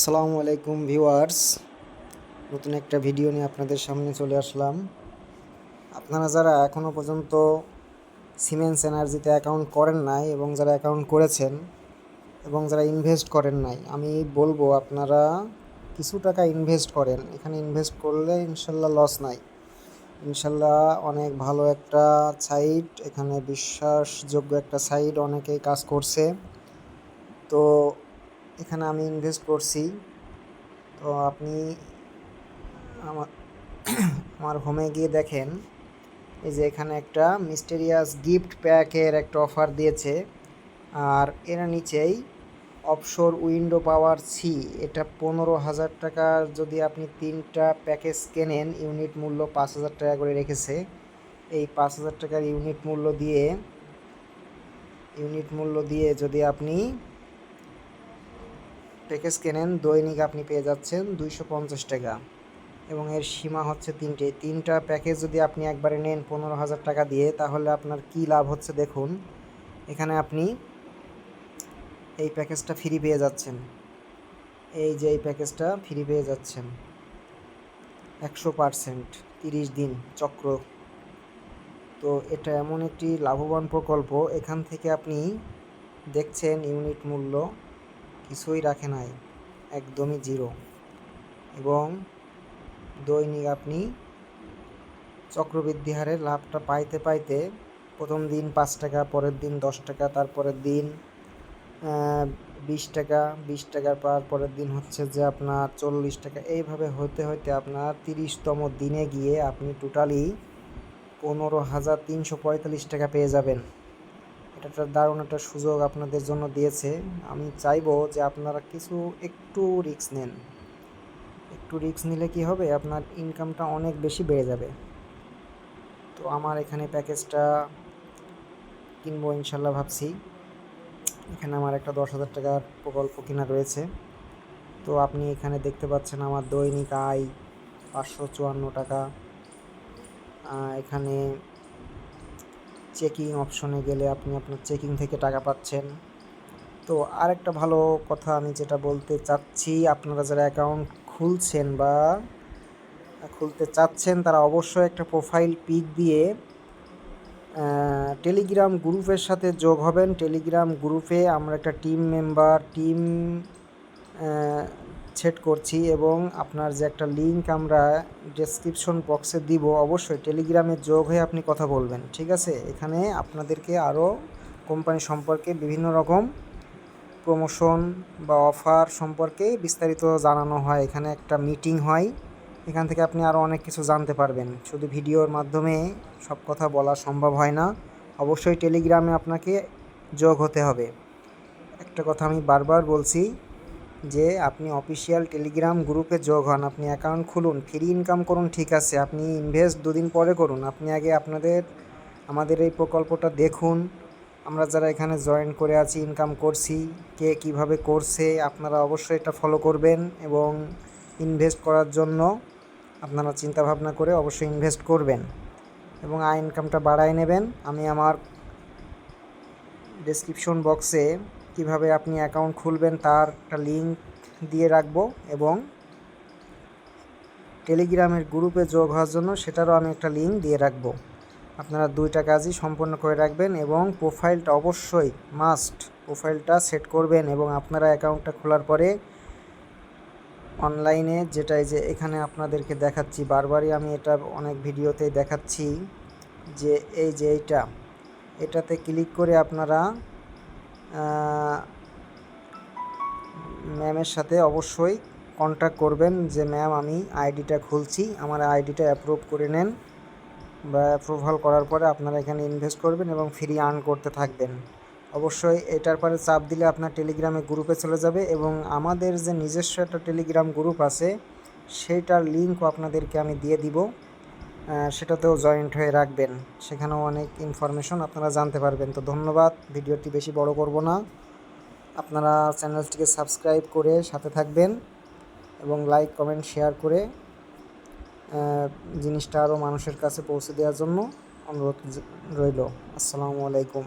আসসালামু আলাইকুম ভিউয়ার্স। নতুন একটা ভিডিও নিয়ে আপনাদের সামনে চলে আসলাম। আপনারা যারা এখনও পর্যন্ত সিমেন্স এনার্জিতে অ্যাকাউন্ট করেন নাই এবং যারা অ্যাকাউন্ট করেছেন এবং যারা ইনভেস্ট করেন নাই, আমি বলব আপনারা কিছু টাকা ইনভেস্ট করেন। এখানে ইনভেস্ট করলে ইনশাল্লাহ লস নাই। ইনশাল্লাহ অনেক ভালো একটা সাইট এখানে বিশ্বাসযোগ্য একটা সাইট অনেকেই কাজ করছে। এখানে আমি ইনভেস্ট করছি। তো আপনি আমার আমার হোমে গিয়ে দেখেন, এই যে এখানে একটা মিস্টেরিয়াস গিফট প্যাকের একটা অফার দিয়েছে। আর এর নিচেই অফশোর উইন্ডো পাওয়ার সি এটা পনেরো হাজার টাকার যদি আপনি তিনটা প্যাকেজ কেনেন ইউনিট মূল্য পাঁচ হাজার টাকা করে রেখেছে। এই পাঁচ হাজার টাকার ইউনিট মূল্য দিয়ে ইউনিট মূল্য দিয়ে যদি আপনি প্যাকেজ কেনেন, দৈনিক আপনি পেয়ে যাচ্ছেন দুইশো পঞ্চাশ টাকা। এবং এর সীমা হচ্ছে তিনটে। তিনটা প্যাকেজ যদি আপনি একবারে নেন পনেরো হাজার টাকা দিয়ে, তাহলে আপনার কি লাভ হচ্ছে দেখুন। এখানে আপনি এই প্যাকেজটা ফ্রি পেয়ে যাচ্ছেন। এই যে এই প্যাকেজটা ফ্রি পেয়ে যাচ্ছেন। একশো পারসেন্ট, তিরিশ দিন চক্র। তো এটা এমন একটি লাভবান প্রকল্প। এখান থেকে আপনি দেখছেন ইউনিট মূল্য। কিছুই রাখে নাই, একদমই জিরো। এবং দৈনিক আপনি চক্রবৃদ্ধি হারে লাভটা পাইতে পাইতে প্রথম দিন পাঁচ টাকা, পরের দিন দশ টাকা, তারপরের দিন বিশ টাকা, বিশ টাকার পর পরের দিন হচ্ছে যে আপনার চল্লিশ টাকা। এইভাবে হতে হতে আপনার তিরিশতম দিনে গিয়ে আপনি টোটালি পনেরো হাজার তিনশো পঁয়তাল্লিশ টাকা পেয়ে যাবেন। এটা একটা দারুণ একটা সুযোগ আপনাদের জন্য দিয়েছে। আমি চাইব যে আপনারা কিছু একটু রিস্ক নেন। একটু রিস্ক নিলে কি হবে? আপনার ইনকামটা অনেক বেশি বেড়ে যাবে। তো আমার এখানে প্যাকেজটা কিনবো ইনশাল্লাহ ভাবছি। এখানে আমার একটা দশ হাজার টাকার প্রকল্প কিনা রয়েছে। তো আপনি এখানে দেখতে পাচ্ছেন আমার দৈনিক আয় পাঁচশো চুয়ান্ন টাকা। এখানে চেকিং অপশনে গেলে আপনি আপনার চেকিং থেকে টাকা পাচ্ছেন। তো আরেকটা ভালো কথা আমি যেটা বলতে চাচ্ছি, আপনারা যারা অ্যাকাউন্ট খুলছেন বা খুলতে চাচ্ছেন, তারা অবশ্যই একটা প্রোফাইল পিক দিয়ে টেলিগ্রাম গ্রুপের সাথে যোগ হবেন। টেলিগ্রাম গ্রুপে আমরা একটা টিম মেম্বার টিম সেট করছি এবং আপনার যে একটা লিঙ্ক আমরা ডেসক্রিপশন বক্সে দিব, অবশ্যই টেলিগ্রামে যোগ হয়ে আপনি কথা বলবেন, ঠিক আছে? এখানে আপনাদেরকে আরও কোম্পানি সম্পর্কে বিভিন্ন রকম প্রমোশন বা অফার সম্পর্কে বিস্তারিত জানানো হয়। এখানে একটা মিটিং হয়, এখান থেকে আপনি আরও অনেক কিছু জানতে পারবেন। শুধু ভিডিওর মাধ্যমে সব কথা বলা সম্ভব হয় না, অবশ্যই টেলিগ্রামে আপনাকে যোগ হতে হবে। একটা কথা আমি বারবার বলছি যে আপনি অফিসিয়াল টেলিগ্রাম গ্রুপে যোগ হন, আপনি অ্যাকাউন্ট খুলুন, ফ্রি ইনকাম করুন, ঠিক আছে। আপনি ইনভেস্ট দুদিন পরে করুন। আপনি আগে আপনাদের, আমাদের এই প্রকল্পটা দেখুন। আমরা যারা এখানে জয়েন করে আছি ইনকাম করছি, কে কীভাবে করছে, আপনারা অবশ্যই এটা ফলো করবেন এবং ইনভেস্ট করার জন্য আপনারা চিন্তা ভাবনা করে অবশ্যই ইনভেস্ট করবেন এবং আয় ইনকামটা বাড়ায় নেবেন। আমি আমার ডেসক্রিপশন বক্সে কীভাবে আপনি অ্যাকাউন্ট খুলবেন তার একটা লিঙ্ক দিয়ে রাখব এবং টেলিগ্রামের গ্রুপে যোগ হওয়ার জন্য সেটারও আমি একটা লিঙ্ক দিয়ে রাখব। আপনারা দুইটা কাজই সম্পন্ন করে রাখবেন এবং প্রোফাইলটা অবশ্যই মাস্ট প্রোফাইলটা সেট করবেন এবং আপনারা অ্যাকাউন্টটা খোলার পরে অনলাইনে যেটাই যে এখানে আপনাদেরকে দেখাচ্ছি, বারবারই আমি এটা অনেক ভিডিওতে দেখাচ্ছি যে এই যে এইটা, এটাতে ক্লিক করে আপনারা ম্যামের সাথে অবশ্যই কন্ট্যাক্ট করবেন যে, ম্যাম, আমি আইডিটা খুলছি। আমার আইডিটা অ্যাপ্রুভ করে নেন বা অ্যাপ্রুভাল করার পরে আপনারা এখানে ইনভেস্ট করবেন এবং ফ্রি আর্ন করতে থাকবেন। অবশ্যই এটার পরে চাপ দিলে আপনার টেলিগ্রামে গ্রুপে চলে যাবে এবং আমাদের যে নিজস্ব একটা টেলিগ্রাম গ্রুপ আছে সেইটার লিঙ্কও আপনাদেরকে আমি দিয়ে দিব। সেটাতেও জয়েন্ট হয়ে রাখবেন। সেখানেও অনেক ইনফরমেশন আপনারা জানতে পারবেন। তো ধন্যবাদ, ভিডিওটি বেশি বড় করব না। আপনারা চ্যানেলটিকে সাবস্ক্রাইব করে সাথে থাকবেন এবং লাইক কমেন্ট শেয়ার করে জিনিসটা আরও মানুষের কাছে পৌঁছে দেওয়ার জন্য অনুরোধ রইল। আসসালামু আলাইকুম।